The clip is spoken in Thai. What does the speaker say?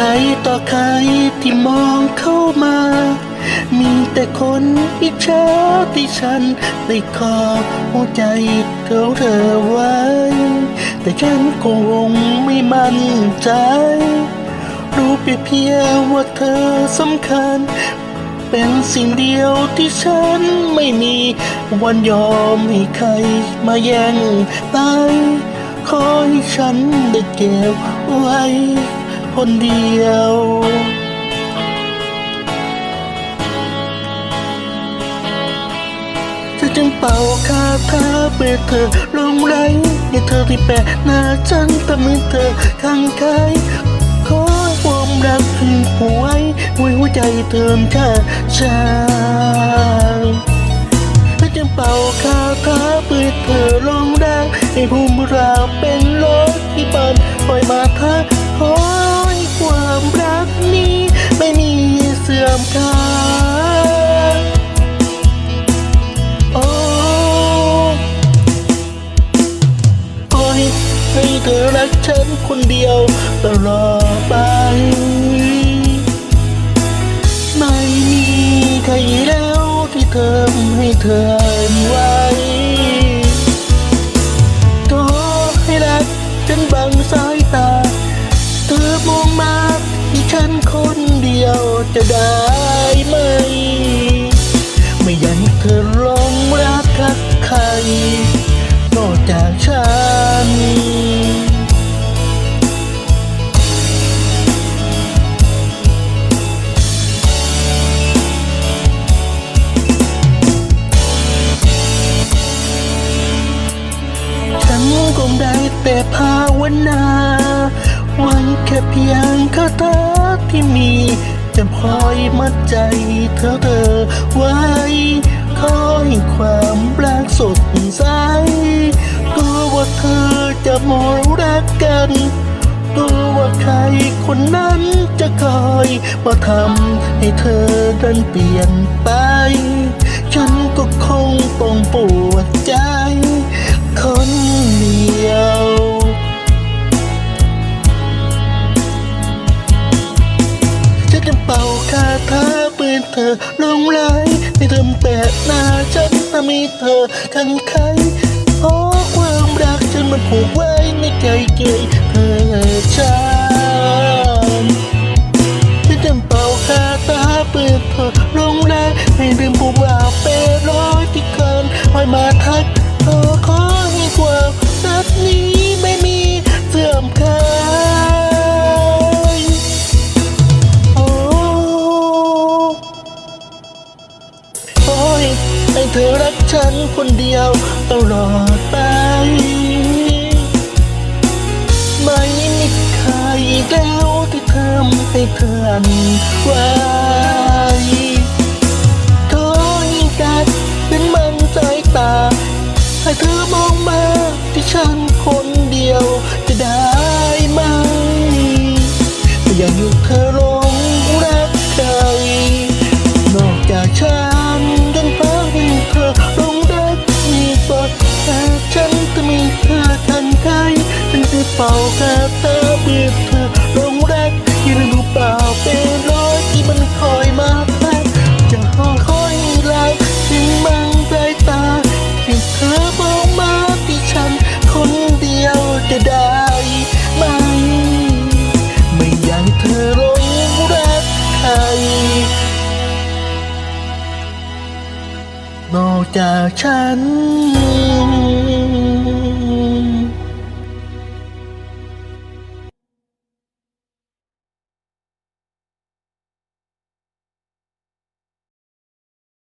ใครต่อใครที่มองเข้ามา มีแต่คนอิจฉาที่ฉันได้ขอบหัวใจเขาเธอไว้ แต่ฉันคงไม่มั่นใจ รู้เพียงว่าเธอสำคัญ เป็นสิ่งเดียวที่ฉันไม่มีวันยอมให้ใครมาแย่งไปขอให้ฉันได้เก็บไว้ คนเดียวจะจึงเป่าคาถาเพื่อเธอลงไหลให้เธอที่แปะหน้าฉันทำให้เธอข้างกายขอความรักถึงหัวไว้หัวใจเธอค่าชายจะจึงเป่าคาถาเพื่อเธอลงได้ให้ภูมิราเป็นรถที่ปันปล่อยมาทักขอ ให้เธอรักฉันคนเดียวตลอดไป ไม่มีใครแล้วที่เธอให้เธอไว้ขอให้รักฉันบังสายตา เธอมองมาที่ฉันคนเดียวจะได้ไหม ไม่อยากให้เธอลงรัก ภาวนาหวังแค่เพียงคาถาที่มี จะคอยมัดใจเธอเธอไว้ คอยความรักสดใสกลัวว่าเธอจะหมดรักกันกลัวว่าใครคนนั้นจะคอยมาทำให้เธอนั้นเปลี่ยนไป ฉันก็คงต้องปว เป่าคาถาปืนเธอลงไหลให้เธอแปะหน้าฉันทำให้เธอขังใครเพราะความรักฉันมันผูกไว้ในใจเกยเธอฉันฉันจะเป่าคาถาปืนเธอลงไหลให้ลืมผู้ว่าเป็นร้อยที่เกินคอยมาทัก คนเดียวตลอดไป ไม่มีใครอีกแล้วที่ทำให้เพื่อนไหว ใครฉันจะเป่าคาถาเพื่อเธอลงแรกที่ลืมรู้เปล่าเป็นร้อยที่มันคอยมาแทกจะคอยคอยรักถึงมังใจตาให้เธอมองมาที่ฉัน คนเดียวจะได้ไหมไม่อยากเธอลงรักใครนอกจากฉัน